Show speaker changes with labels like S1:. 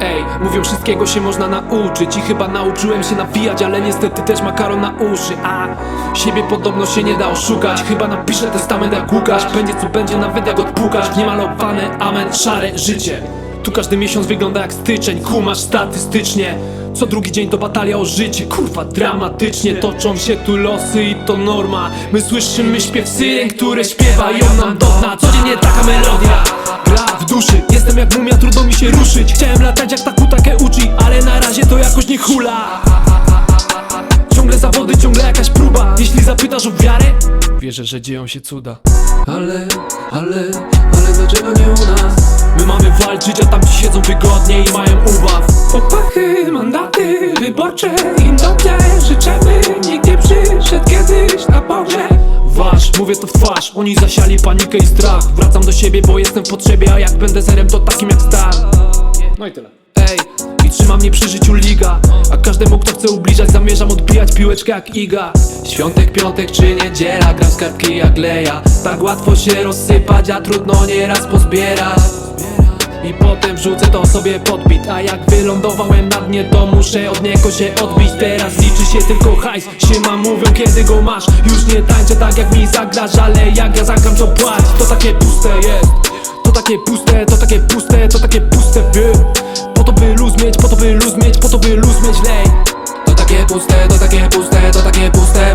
S1: Ej, mówią wszystkiego się można nauczyć I chyba nauczyłem się nawijać, ale niestety też makaron na uszy. A siebie podobno się nie da oszukać. Chyba napiszę testament jak Łukasz Będzie co będzie, nawet jak odpukasz Niemalowane, amen, szare życie. Tu każdy miesiąc wygląda jak styczeń Kumasz statystycznie. Co drugi dzień to batalia o życie Kurwa, dramatycznie toczą się tu losy i to norma. My słyszymy śpiew syren, które śpiewają nam do Codziennie taka melodia gra w duszy. Jestem jak mumia, się ruszyć. Chciałem latać jak Takutake uczy Ale na razie to jakoś nie hula. Ciągle zawody, ciągle jakaś próba. Jeśli zapytasz o wiarę Wierzę, że dzieją się cuda. Ale, ale, ale dlaczego nie u nas? My mamy walczyć, a tamci siedzą wygodnie i mają ubaw. Opachy, mandaty, wyborcze Im dobrze życzymy. Nie Mówię to w twarz. Oni zasiali panikę i strach. Wracam do siebie, bo jestem w potrzebie A jak będę zerem, to takim jak star. No i tyle. Ej, i trzyma mnie przy życiu liga. A każdemu kto chce ubliżać Zamierzam odbijać piłeczkę jak Iga. Świątek, piątek czy niedziela Gram z kartki jak leja. Tak łatwo się rozsypać, a trudno nieraz pozbierać i potem wrzucę to sobie podbit A jak wylądowałem na dnie to muszę od niego się odbić. Teraz liczy się tylko hajs. Siema mówią kiedy go masz. Już nie tańczę tak jak mi zagrasz Ale jak ja zagram to płać. To takie puste jest. To takie puste, to takie puste, to takie puste by Po to by luz mieć, po to by luz mieć, po to by luz mieć lej. To takie puste, to takie puste, to takie puste